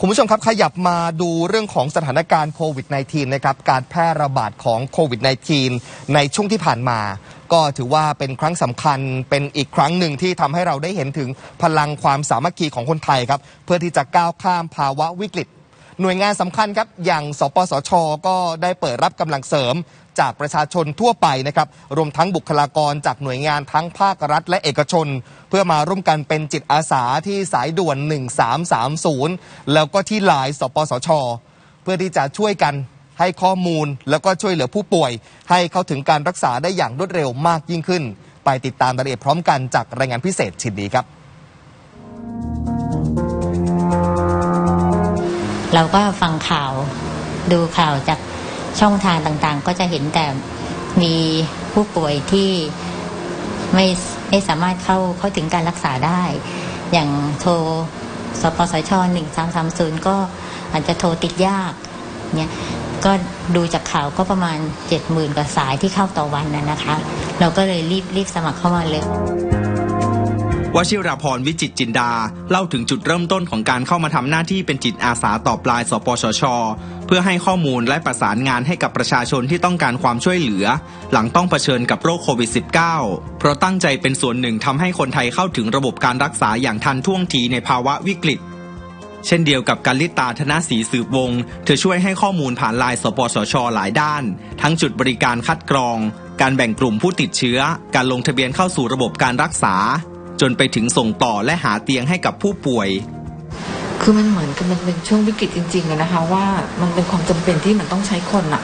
คุณผู้ชมครับขยับมาดูเรื่องของสถานการณ์โควิด -19 นะครับการแพร่ระบาดของโควิด -19 ในช่วงที่ผ่านมา ก็ถือว่าเป็นครั้งสำคัญเป็นอีกครั้งหนึ่งที่ทำให้เราได้เห็นถึงพลังความสามัคคีของคนไทยครับ เพื่อที่จะก้าวข้ามภาวะวิกฤต หน่วยงานสำคัญครับอย่างสปสช ก็ได้เปิดรับกำลังเสริมจากประชาชนทั่วไปนะครับ รวมทั้งบุคลากรจากหน่วยงานทั้งภาครัฐและเอกชน เพื่อมาร่วมกันเป็นจิตอาสาที่สายด่วน 1330 แล้วก็ที่ไลน์สปสช เพื่อที่จะช่วยกันให้ข้อมูล แล้วก็ช่วยเหลือผู้ป่วย ให้เข้าถึงการรักษาได้อย่างรวดเร็วมากยิ่งขึ้น ไปติดตามรายละเอียดพร้อมกันจากรายงานพิเศษชิ้นนี้ครับ เราก็ฟังข่าวดูข่าวจากช่องทางต่างๆ ก็จะเห็นแต่มีผู้ป่วยที่ไม่ไม่สามารถเข้าเข้าถึงการรักษาได้ อย่างโทรสปสชหนึ่งสามสามศูนย์ก็อาจจะโทรติดยากเนี่ยก็ดูจากข่าวก็ประมาณเจ็ดหมื่นกว่าสายที่เข้าต่อวันนะนะคะ เราก็เลยรีบรีบสมัครเข้ามาเลย วชิราพรวิจิตจินดา เล่าถึงจุดเริ่มต้นของการเข้ามาทำหน้าที่เป็นจิตอาสาต่อปลายสปชช เพื่อให้ข้อมูลและประสานงานให้กับประชาชนที่ต้องการความช่วยเหลือ หลังต้องเผชิญกับโรคโควิด -19 เพราะตั้งใจเป็นส่วนหนึ่งทำให้คนไทยเข้าถึงระบบการรักษาอย่างทันท่วงทีในภาวะวิกฤตเช่นเดียวกับการลิตาธนศรีสืบวง เธอช่วยให้ข้อมูลผ่านลน์สปสช หลายด้าน ทั้งจุดบริการคัดกรอง การแบ่งกลุ่มผู้ติดเชื้อ การลงทะเบียนเข้าสู่ระบบการรักษา จนไปถึงส่งต่อและหาเตียงให้กับผู้ป่วย คือมันเหมือนกับมันเป็นช่วงวิกฤตจริงๆอะนะคะ ว่ามันเป็นความจำเป็นที่มันต้องใช้คนอะ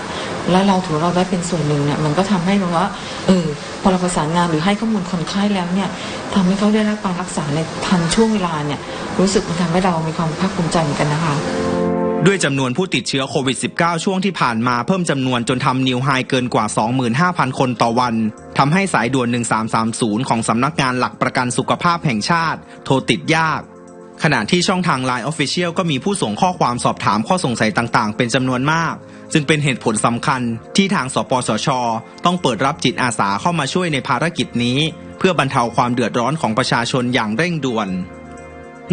แล้วเราถือเราได้เป็นส่วนหนึ่งเนี่ยมันก็ทำให้รู้ว่าเออพอเราประสานงานหรือให้ข้อมูลคนไข้แล้วเนี่ยทำให้เขาได้รับการรักษาในทันช่วงเวลาเนี่ยรู้สึกมันทำให้เรามีความภาคภูมิใจเหมือนกันนะคะ ด้วยจำนวนผู้ติดเชื้อโควิด -19 ช่วงที่ผ่านมาเพิ่มจำนวนจนทำนิวไฮเกินกว่า 25,000 คนต่อวันทำให้สายด่วน 1330 ของสำนักงานหลักประกันสุขภาพแห่งชาติ โทรติดยาก ขณะที่ช่องทาง Line Official ก็มีผู้ส่งข้อความสอบถามข้อสงสัยต่างๆ เป็นจำนวนมาก จึงเป็นเหตุผลสำคัญที่ทางสปสช ต้องเปิดรับจิตอาสาเข้ามาช่วยในภารกิจนี้ เพื่อบรรเทาความเดือดร้อนของประชาชนอย่างเร่งด่วน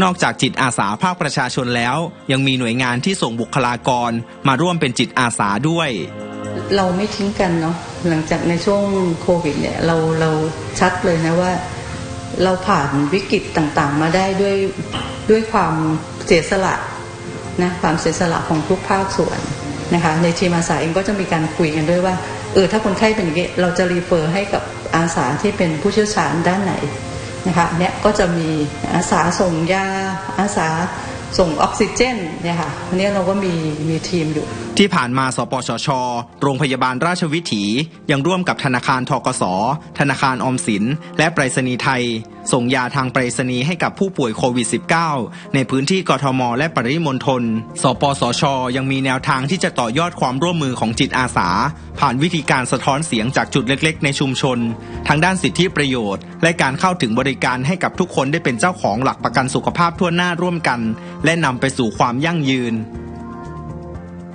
นอกจากจิตอาสาภาคประชาชนแล้ว ยังมีหน่วยงานที่ส่งบุคลากรมาร่วมเป็นจิตอาสาด้วย เราไม่ทิ้งกันเนาะหลังจากในช่วงโควิดเนี่ยเราเราชัดเลยนะว่า เราผ่านวิกฤตต่างๆ มาได้ด้วยด้วยความเสียสละนะความเสียสละของทุกภาคส่วนนะคะในทีมอาสาเองก็จะมีการคุยกันด้วยว่าเออถ้าคนไข้เป็นอย่างนี้เราจะรีเฟอร์ให้กับอาสาที่เป็นผู้เชี่ยวชาญด้านไหน นะคะเนี่ยก็จะมีอาสาส่งยาอาสาส่งออกซิเจนเนี่ยค่ะอันนี้เราก็มีมีทีมอยู่ ที่ผ่านมาสปชช โรงพยาบาลราชวิถี ยังร่วมกับธนาคารทกส ธนาคารออมสิน และไปรษณีย์ไทย ส่งยาทางไปรษณีย์ให้กับผู้ป่วยโควิด -19 ในพื้นที่กทม และปริมณฑล สปสช ยังมีแนวทางที่จะต่อยอดความร่วมมือของจิตอาสา ผ่านวิธีการสะท้อนเสียงจากจุดเล็กๆ ในชุมชน ทางด้านสิทธิประโยชน์ และการเข้าถึงบริการให้กับทุกคนได้เป็นเจ้าของหลักประกันสุขภาพทั่วหน้าร่วมกัน และนำไปสู่ความยั่งยืน